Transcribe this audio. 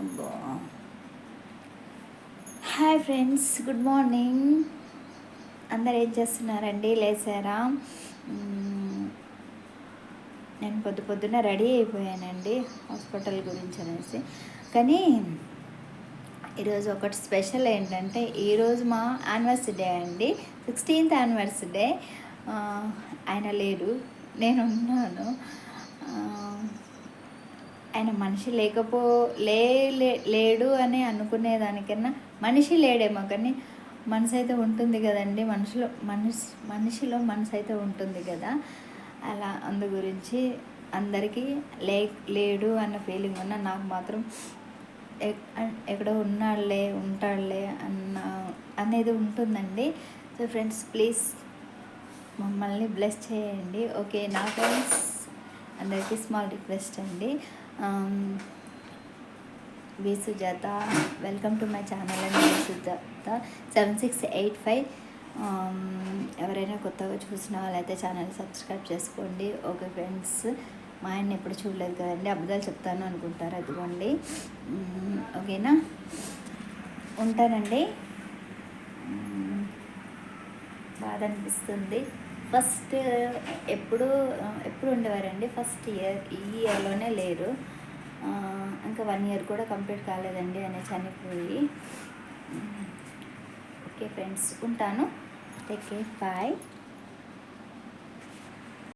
అబ్బా. Hi friends good morning అందరు ఏం చేస్తున్నారండి? లేచారా నేను పొద్దు పొద్దున్న రెడీ అయిపోయానండి హాస్పిటల్ గురించి అనేసి. కానీ ఈరోజు ఒకటి స్పెషల్ ఏంటంటే ఈరోజు మా యానివర్సరీ డే అండి. Sixteenth anniversary day. ఆయన లేడు నేను ఉన్నాను ఆయన మనిషి లేకపో లే లేడు అని అనుకునేదానికన్నా మనిషి లేడేమో కానీ మనసు అయితే ఉంటుంది కదండి. మనుషులో మనిషి మనిషిలో మనసు అయితే ఉంటుంది కదా. అలా అందు గురించి అందరికీ లే లేడు అన్న ఫీలింగ్ ఉన్న నాకు మాత్రం ఎక్కడో ఉన్నాడులే ఉంటాడులే అన్న అనేది ఉంటుందండి. సో ఫ్రెండ్స్ ప్లీజ్ మమ్మల్ని బ్లెస్ చేయండి. ఓకే నా ఫ్రెండ్స్ అందరికీ స్మాల్ రిక్వెస్ట్ అండి. V Sujatha welcome to my channel and V Sujatha seven six eight five ఎవరైనా కొత్తగా చూసిన వాళ్ళైతే ఛానల్ సబ్స్క్రైబ్ చేసుకోండి. ఓకే ఫ్రెండ్స్ మా ఆయన ఎప్పుడు చూడలేదు కదండి. అబద్ధాలు చెప్తాను అనుకుంటారు అదిగోండి. Mm-hmm. ఓకేనా ఉంటానండి. Mm-hmm. బాధ అనిపిస్తుంది. ఫస్ట్ ఎప్పుడు ఎప్పుడు ఉండేవారండి? ఫస్ట్ ఇయర్ ఈ ఇయర్లోనే లేరు. ఇంకా వన్ ఇయర్ కూడా కంప్లీట్ కాలేదండి అని చనిపోయి. ఓకే ఫ్రెండ్స్ ఉంటాను. Take care bye.